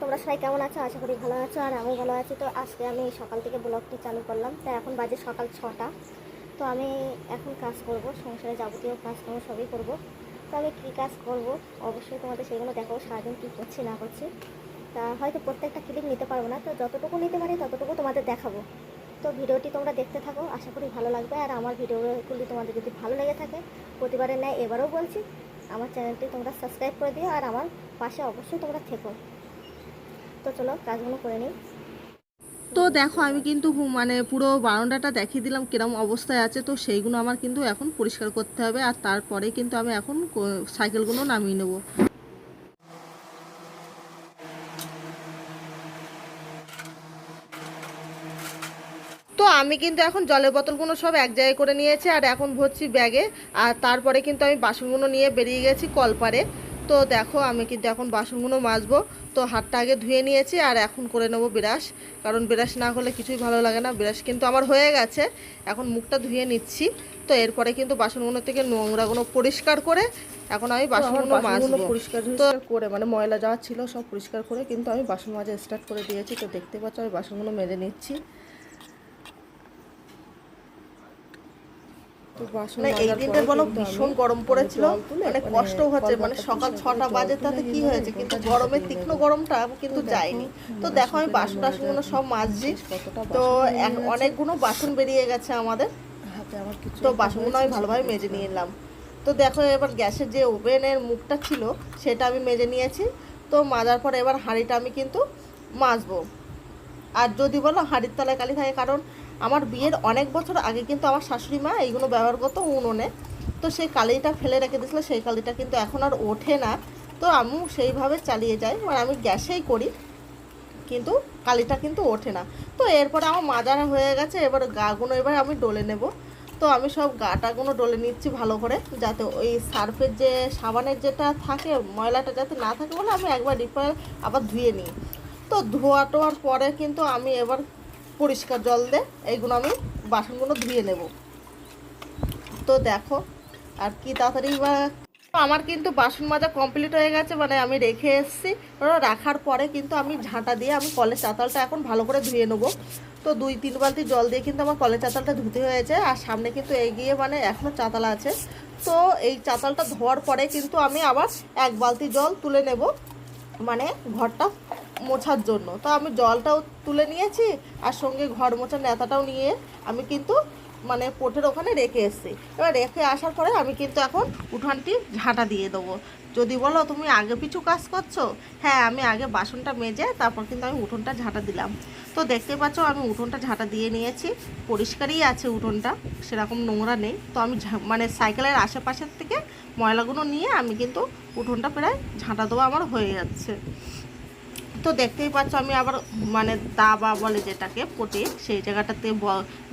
তোমরা সবাই কেমন আছো? আশা করি ভালো আছো আর আমি ভালো আছি। তো আজকে আমি সকাল থেকে ব্লগটি চালু করলাম। তো এখন বাজে সকাল ছটা। তো আমি এখন কাজ করব, সংসারে যাবতীয় কাজ কাম সবই করব। তো আমি কী কাজ করব? অবশ্যই তোমাদের সেগুলো দেখাবো, সারাদিন কী করছি, না করছি। তা হয়তো প্রত্যেকটা ক্লিপ নিতে পারব না। তো যতটুকু নিতে পারি ততটুকু তোমাদের দেখাবো। তো ভিডিওটি তোমরা দেখতে থাকো, আশা করি ভালো লাগবে। আর আমার ভিডিওগুলি তোমাদের যদি ভালো লেগে থাকে, প্রতিবারের ন্যায় এবারও বলছি, আমার চ্যানেলটি তোমরা সাবস্ক্রাইব করে দিও। আর আমার পাশে অবশ্যই তোমরা থেকো। তো চলো, কাজগুলো করে নিই। তো দেখো, আমি কিন্তু মানে পুরো বারান্দাটা দেখিয়ে দিলাম কিরম অবস্থায় আছে। তো সেইগুলো আমার কিন্তু এখন পরিষ্কার করতে হবে আর তারপরে কিন্তু আমি এখন সাইকেলগুলো নামিয়ে নেব। তো আমি কিন্তু এখন জলের বোতলগুলো সব এক জায়গায় করে নিয়েছি আর এখন ভরছি ব্যাগে। আর তারপরে কিন্তু আমি বাসনগুলো নিয়ে বেরিয়ে গেছি কলপারে। তো দেখো, আমি কিন্তু এখন বাসনগুলো মাজবো। তো হাতটা আগে ধুয়ে নিয়েছি আর এখন করে নেব ব্রাশ। কারণ ব্রাশ না হলে কিছুই ভালো লাগে না। ব্রাশ কিন্তু আমার হয়ে গেছে। এখন মুখটা ধুয়ে নিচ্ছি। তো এরপরে কিন্তু বাসনগুলো থেকে নোংরাগুলো পরিষ্কার করে এখন আমি বাসনগুলো মাছগুলো পরিষ্কার করে মানে ময়লা যাওয়া ছিল সব পরিষ্কার করে কিন্তু আমি বাসন মাজা স্টার্ট করে দিয়েছি। তো দেখতে পাচ্ছ আমি বাসনগুলো মেজে নিচ্ছি। মানে এই দিনটা বলো ভীষণ গরম পড়েছিল মানে কষ্ট হচ্ছে মানে সকাল ছটা বাজে তাতে কি হয়েছে? কিন্তু গরমের তীক্ষ্ণ গরমটা কিন্তু যায়নি। তো দেখো আমি বাসন টাসনগুলো সব মাজছি। তো অনেকগুলো বাসন বেরিয়ে গেছে আমাদের। তো বাসনগুলো আমি ভালোভাবে মেজে নিয়ে এলাম তো দেখো এবার গ্যাসের যে ওভেনের মুখটা ছিল সেটা আমি মেজে নিয়েছি। তো মাজার পর এবার হাঁড়িটা আমি কিন্তু মাজবো। আর যদি বলো হাঁড়ির তলায় কালি থাকে কারণ আমার বিয়ের অনেক বছর আগে কিন্তু আমার শাশুড়ি মা এইগুলো ব্যবহার করতো উনুনে, তো সেই কালিটা ফেলে রেখে দিয়েছিল, সেই কালিটা কিন্তু এখন আর ওঠে না। তো আমিও সেইভাবে চালিয়ে যাই মানে আমি গ্যাসেই করি, কিন্তু কালিটা কিন্তু ওঠে না। তো এরপরে আমার মাজার হয়ে গেছে, এবার গাগুলো এবার আমি ডলে নেব। তো আমি সব গাটাগুলো ডলে নিচ্ছি ভালো করে, যাতে ওই সার্ফের যে, সাবানের যেটা থাকে, ময়লাটা যাতে না থাকে বলে আমি একবার রিপার আবার ধুয়ে নিই। তো ধোয়া টোয়ার পরে কিন্তু আমি এবার পরিষ্কার জল দিয়ে এইগুলো আমি বাসনগুলো ধুয়ে নেব। তো দেখো, আর কি তাড়াতাড়ি বা আমার কিন্তু বাসন মাজা কমপ্লিট হয়ে গেছে মানে আমি রেখে এসেছি। রাখার পরে কিন্তু আমি ঝাঁটা দিয়ে আমি কলের চাতালটা এখন ভালো করে ধুয়ে নেব। তো দুই, তিন বালতি জল দিয়ে কিন্তু আমার কলের চাতালটা ধুতে হয়েছে, আর সামনে কিন্তু এগিয়ে মানে এখনও চাতাল আছে। তো এই চাতালটা ধোয়ার পরে কিন্তু আমি আবার এক বালতি জল তুলে নেব মানে ঘরটা মোছার জন্য। তো আমি জলটাও তুলে নিয়েছি, আর সঙ্গে ঘর মোছার নেতাটাও নিয়ে আমি কিন্তু মানে পোটের ওখানে রেখে এসেছি। এবার রেখে আসার পরে আমি কিন্তু এখন উঠানটি ঝাঁটা দিয়ে দেবো। যদি বলো তুমি আগে পিছু কাজ করছ? হ্যাঁ আমি আগে বাসনটা মেজে তারপর কিন্তু আমি উঠোনটা ঝাঁটা দিলাম। তো দেখতে পাচ্ছ আমি উঠোনটা ঝাঁটা দিয়ে নিয়েছি। পরিষ্কারই আছে উঠোনটা, সেরকম নোংরা নেই। তো আমি মানে সাইকেলের আশেপাশের থেকে ময়লাগুলো নিয়ে আমি কিন্তু উঠোনটা প্রায় ঝাঁটা দেওয়া আমার হয়ে যাচ্ছে। তো দেখতেই পাচ্ছ, আমি আবার মানে দাবা বলে যেটাকে পটে সেই জায়গাটাতে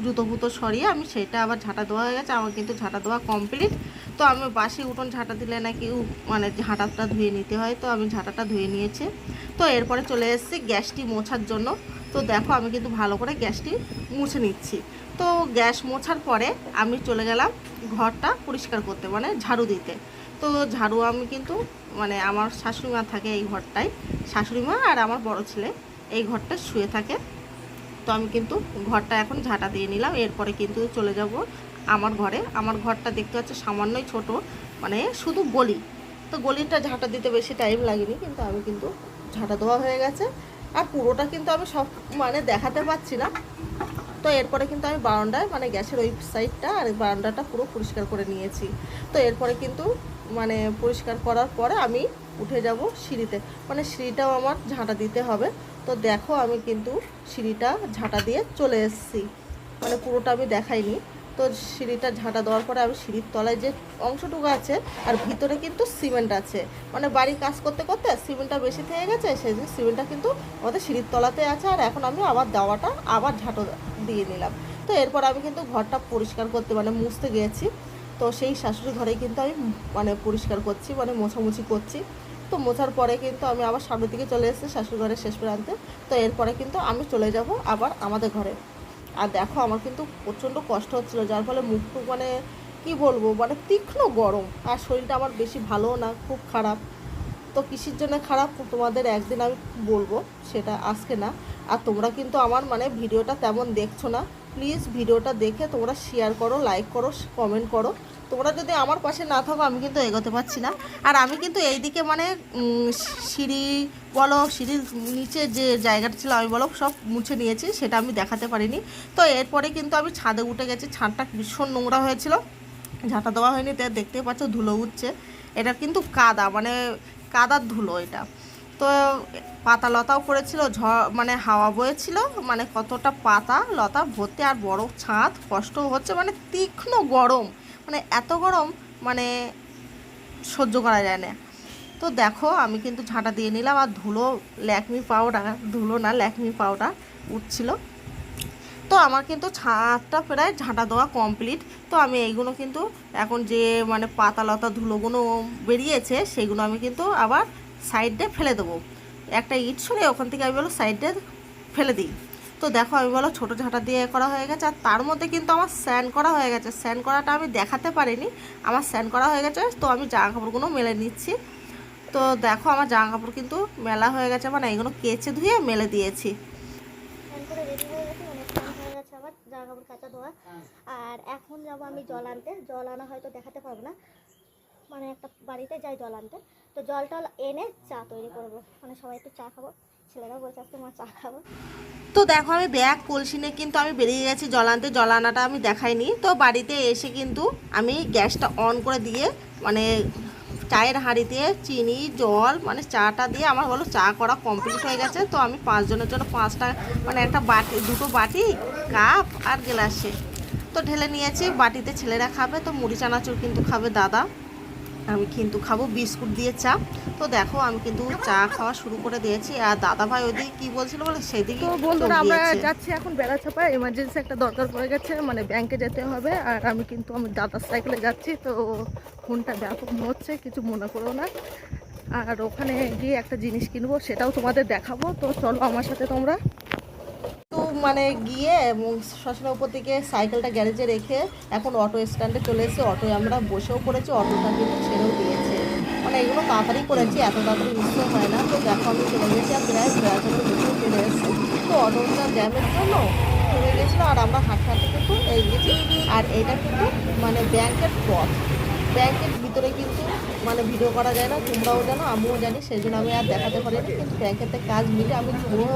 জুতো ফুতো সরিয়ে আমি সেটা আবার ঝাঁটা দেওয়া হয়ে গেছে, আমার কিন্তু ঝাঁটা দেওয়া কমপ্লিট তো আমি বাসি উঠোন ঝাঁটা দিলে নাকি মানে ঝাঁটাটা ধুয়ে নিতে হয়, তো আমি ঝাঁটাটা ধুয়ে নিয়েছি। তো এরপরে চলে এসেছি গ্যাসটি মোছার জন্য। তো দেখো, আমি কিন্তু ভালো করে গ্যাসটি মুছে নিচ্ছি। তো গ্যাস মোছার পরে আমি চলে গেলাম ঘরটা পরিষ্কার করতে মানে ঝাড়ু দিতে। তো ঝাড়ু আমি কিন্তু মানে আমার শাশুড়ি মা থাকে এই ঘরটায় শাশুড়ি মা আর আমার বড় ছেলে এই ঘরটা শুয়ে থাকে। তো আমি কিন্তু ঘরটা এখন ঝাঁটা দিয়ে নিলাম, এরপরে কিন্তু চলে যাব আমার ঘরে। আমার ঘরটা দেখতে পাচ্ছ সামান্যই ছোট মানে শুধু গলি। তো গলিটা ঝাঁটা দিতে বেশি টাইম লাগেনি, কিন্তু আমি কিন্তু ঝাঁটা দেওয়া হয়ে গেছে। আর পুরোটা কিন্তু আমি সব মানে দেখাতে পাচ্ছি না। তো এরপরে কিন্তু আমি বারান্দায় মানে গ্যাসের ওই সাইডটা আর বারান্দাটা পুরো পরিষ্কার করে নিয়েছি। তো এরপরে কিন্তু মানে পরিষ্কার করার পরে আমি উঠে যাব সিঁড়িতে। মানে সিঁড়িটাও আমার ঝাঁটা দিতে হবে। তো দেখো আমি কিন্তু সিঁড়িটা ঝাঁটা দিয়ে চলে এসেছি। মানে পুরোটা আমি দেখাইনি। তো সিঁড়িটা ঝাঁটা দেওয়ার পরে আমি সিঁড়ির তলায় যে অংশটুকু আছে, আর ভিতরে কিন্তু সিমেন্ট আছে। মানে বাড়ি কাজ করতে করতে সিমেন্টটা বেশি থেকে গেছে, সেই জন্য সিমেন্টটা কিন্তু আমাদের সিঁড়ির তলাতে আছে। আর এখন আমি আবার দেওয়াটা, আবার ঝাঁটো দিয়ে নিলাম। তো এরপর আমি কিন্তু ঘরটা পরিষ্কার করতে মানে মুছতে গিয়েছি। তো সেই শাশুড়ি ঘরে কিন্তু আমি মানে পরিষ্কার করছি মানে মোছামুছি করছি। তো মোছার পরে কিন্তু আমি আবার সামনের দিকে চলে এসেছি শাশুড়ি ঘরের শেষ প্রান্তে। তো এরপরে কিন্তু আমি চলে যাব আবার আমাদের ঘরে। আর দেখো, আমার কিন্তু প্রচণ্ড কষ্ট হচ্ছিল, যার ফলে মুখ টুক মানে কি বলব মানে তীক্ষ্ণ গরম। আর শরীরটা আমার বেশি ভালোও না, খুব খারাপ। তো কিসের জন্য খারাপ? তোমাদের একদিন আমি বলব, সেটা আজকে না। আর তোমরা কিন্তু আমার মানে ভিডিওটা তেমন দেখছ না। প্লিজ ভিডিওটা দেখে তোমরা শেয়ার করো লাইক করো কমেন্ট করো। তোমরা যদি আমার পাশে না থাকো, আমি কিন্তু এগোতে পারছি না। আর আমি কিন্তু এইদিকে মানে সিঁড়ি বলো সিঁড়ির নিচে যে জায়গাটা ছিল, আমি বলো সব মুছে নিয়েছি, সেটা আমি দেখাতে পারিনি। তো এরপরে কিন্তু আমি ছাদে উঠে গেছি, ছাদটা ভীষণ নোংরা হয়েছিল। ঝাঁটা দেওয়া হয়নি তাই দেখতেই পাচ্ছ ধুলো উঠছে। এটা কিন্তু কাদা মানে কাদার ধুলো এটা। তো পাতা লতাও পড়েছিল ঝড় মানে হাওয়া বয়েছিল মানে কতটা পাতা লতা ভর্তি আর বড় ছাদ কষ্ট হচ্ছে মানে তীক্ষ্ণ গরম মানে এত গরম মানে সহ্য করা যায় না। তো দেখো, আমি কিন্তু ঝাঁটা দিয়ে নিলাম আর ধুলো, ল্যাকমি পাউডার, ধুলো না, ল্যাকমি পাউডার উঠছিল। তো আমার কিন্তু ছাদটা প্রায় ঝাঁটা দেওয়া কমপ্লিট। তো আমি এইগুলো কিন্তু এখন যে মানে পাতা লতা ধুলোগুলো বেরিয়েছে, সেগুলো আমি কিন্তু আবার সাইডে ফেলে দেবো। একটা ইট সরে ওখান থেকে আমি বলো সাইডে ফেলে দিই। তো দেখো আমি বলো ছোটো ঝাঁটা দিয়ে করা হয়ে গেছে, আর তার মধ্যে কিন্তু আমার স্যান করা হয়ে গেছে। স্যান করাটা আমি দেখাতে পারিনি, আমার স্যান করা হয়ে গেছে, তো আমি জামা কাপড়গুলো মেলে নিচ্ছি। তো দেখো আমার জামা কাপড় কিন্তু মেলা হয়ে গেছে মানে এগুলো কেচে ধুয়ে মেলে দিয়েছি। মানে আর এখন যাব আমি জল আনতে, জল আনা হয়তো দেখাতে পারব না। মানে একটা বাড়িতে যাই জল আনতে, তো জল টল এনে চা তৈরি করব। মানে সবাই একটু চা খাব, ছেলেরাও বসে আসছে মা চা খাব। তো দেখো আমি ব্যাগ কলসি নিয়ে কিন্তু আমি বেরিয়ে গেছি জল আনতে, জল আনাটা আমি দেখাইনি। তো বাড়িতে এসে কিন্তু আমি গ্যাসটা অন করে দিয়ে মানে চায়ের হাঁড়িতে চিনি, জল মানে চাটা দিয়ে আমার হলো চা করা কমপ্লিট হয়ে গেছে। তো আমি পাঁচজনের জন্য পাঁচটা মানে একটা বাটি, দুটো বাটি, কাপ আর গ্লাসে। তো ঢেলে নিয়েছি, বাটিতে ছেলেরা খাবে, তো মুড়ি চানাচুর কিন্তু খাবে দাদা। আমি কিন্তু খাব বিস্কুট দিয়ে চা। তো দেখো আমি কিন্তু চা খাওয়া শুরু করে দিয়েছি। আর দাদা ভাই ওইদিকে কি বলছিল বলে? সেদিকে তো বন্ধুরা আমরা যাচ্ছি এখন বেলা ছাপা এমার্জেন্সি একটা দরকার পড়ে গেছে মানে ব্যাংকে যেতে হবে। আর আমি কিন্তু আমি দাদার সাইকেলে যাচ্ছি তো ফোনটা ব্যাপক হচ্ছে কিছু মনে করো না। আর ওখানে গিয়ে একটা জিনিস কিনবো সেটাও তোমাদের দেখাবো। তো চলো আমার সাথে তোমরা। মানে গিয়ে শ্মশানের উপর থেকে সাইকেলটা গ্যারেজে রেখে এখন অটো স্ট্যান্ডে চলে এসেছি। অটোয় আমরা বসেও পড়েছি অটোটা কিন্তু ছেড়েও দিয়েছে। মানে এগুলো তাড়াতাড়ি করেছি, এত তাড়াতাড়ি মিশতে হয় না। তো দেখো আমি চলে গেছি আর প্রায় বসেও চলে এসেছি। তো অটোটা জ্যামের জন্য চলে গেছিল আর আমরা হাঁটতে হাঁটতে কিন্তু এই গেছি আর এটা কিন্তু মানে ব্যাংকের পথ। ব্যাংকের ভিতরে কিন্তু মানে ভিডিও করা যায় না, তোমরাও জানো, আমিও জানি সেই জন্য আমি আর দেখাতে পারিনি কিন্তু ব্যাংকেতে কাজ মিলে আমি পুরো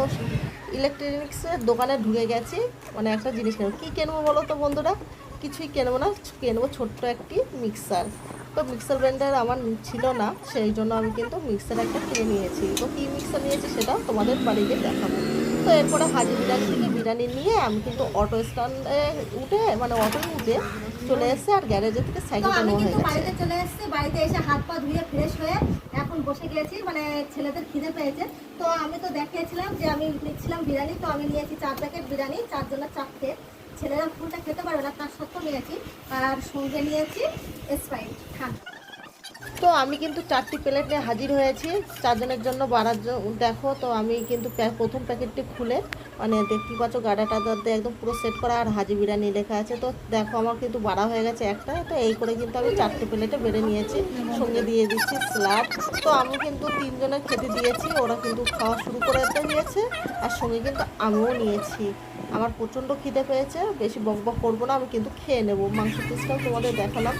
ইলেকট্রনিক্সের দোকানে ঢুকে গেছি মানে একটা জিনিস কেনবো। কী কেনবো বলো তো বন্ধুরা? কিছুই কেনবো না, কেনবো ছোট্ট একটি মিক্সার তো মিক্সার ব্র্যান্ডের আমার ছিল না, সেই জন্য আমি কিন্তু মিক্সার একটা কিনে নিয়েছি। তো কী মিক্সার নিয়েছি সেটা তোমাদের বাড়িতে দেখাবো। তো এরপরে হাজি বিরিয়ানি থেকে বিরিয়ানি নিয়ে আমি কিন্তু অটো স্ট্যান্ডে উঠে মানে অটো উঠে চলে এসেছে আর গ্যারেজের থেকে সাইকেলটা নেওয়া হয়ে গেছে। বাড়িতে চলে এসেছি বাড়িতে এসে হাত পা ধুয়ে ফ্রেশ হয়ে এখন বসে গিয়েছি মানে ছেলেদের খিদে পেয়েছে। তো আমি তো দেখিয়েছিলাম যে আমি নিচ্ছিলাম বিরিয়ানি তো আমি নিয়েছি চার প্যাকেট বিরিয়ানি চারজনের চার চারটে ছেলেরা ফুলটা খেতে পারবে না তার সত্ত্বেও নিয়েছি আর সঙ্গে নিয়েছি স্প্রাইট ঠান্ডা তো আমি কিন্তু চারটি প্লেট নিয়ে হাজির হয়েছি। চারজনের জন্য বাড়ার দেখো, তো আমি কিন্তু প্রথম প্যাকেটটি খুলে মানে দেখতে পাচ্ছ গাডাটা দিয়ে একদম পুরো সেট করা আর হাজি বিরিয়ানি লেখা আছে। তো দেখো, আমার কিন্তু বাড়া হয়ে গেছে একটা, তো এই করে কিন্তু আমি চারটে প্লেটে বেড়ে নিয়েছি। সঙ্গে দিয়ে দিচ্ছি স্যালাড। তো আমি কিন্তু তিনজনের খেতে দিয়েছি, ওরা কিন্তু খাওয়া শুরু করে দিয়েছে, আর সঙ্গে কিন্তু আমিও নিয়েছি। আমার প্রচণ্ড খিদে পেয়েছে, বেশি বক বক করব না, আমি কিন্তু খেয়ে নেব। মাংস পিসটাও তোমাদের দেখালাম।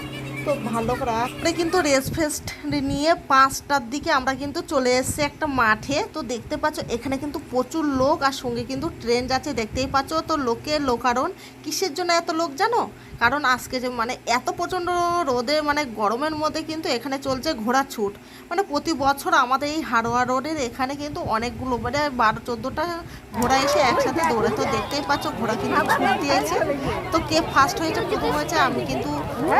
তো ভালো আমরা কিন্তু রেস্ট ফেস্ট নিয়ে পাঁচটার দিকে আমরা কিন্তু চলে এসেছি একটা মাঠে। তো দেখতে পাচ্ছ, এখানে কিন্তু প্রচুর লোক আর সঙ্গে কিন্তু ট্রেন যাচ্ছে, দেখতেই পাচ্ছ। তো লোকের লোকারণ, কিসের জন্য এত লোক জানো? কারণ আজকে যে মানে এত প্রচণ্ড রোদে মানে গরমের মধ্যে কিন্তু এখানে চলছে ঘোড়া ছুট। মানে প্রতি বছর আমাদের এই হাড়োয়া রোডের এখানে কিন্তু অনেকগুলো মানে বারো চোদ্দোটা ঘোড়া এসে একসাথে দৌড়ে। তো দেখতেই পাচ্ছ, ঘোড়া কিন্তু ছুট দিয়েছে। তো কে ফার্স্ট হয়েছে, প্রথম হয়েছে, আমি কিন্তু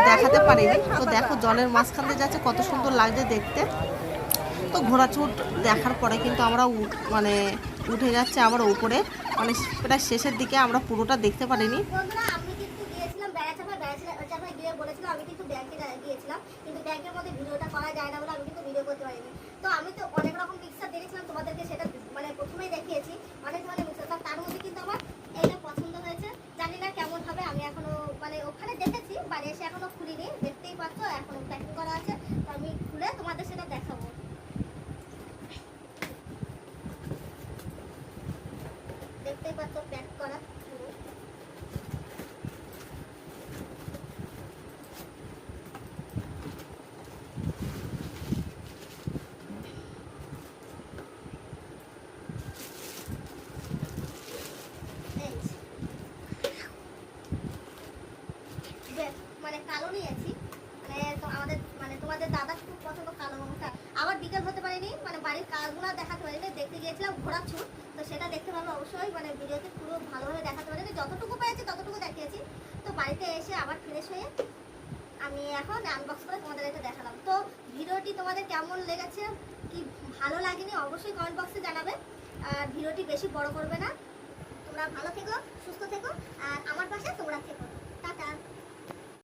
দেখাতে পারিনি। তো দেখো, জলের মাঝখান দিয়ে যাচ্ছে, কত সুন্দর লাগছে দেখতে। তো ঘোড়া ছুট দেখার পরে কিন্তু আমরা মানে উঠে যাচ্ছে আবার উপরে। মানে প্রায় শেষের দিকে আমরা পুরোটা দেখতে পারিনি। তার মধ্যে কিন্তু আমার পছন্দ হয়েছে জানি না কেমন হবে আমি এখনও মানে ওখানে দেখেছি বাড়ি এসে এখনও খুলিনি দেখতেই পাচ্ছ এখনও মানে ভিডিওতে পুরো ভালোভাবে দেখাতে পারি যতটুকু পেরেছি ততটুকু দেখিয়েছি। তো বাড়িতে এসে আবার ফ্রেশ হয়ে আমি এখন আনবক্স করে তোমাদের দেখালাম। তো ভিডিওটি তোমাদের কেমন লেগেছে, কি ভালো লাগেনি অবশ্যই কমেন্ট বক্সে জানাবে। আর ভিডিওটি বেশি বড় করবে না। তোমরা ভালো থেকো, সুস্থ থেকো, আর আমার পাশে তোমরা থেকো। টাটা।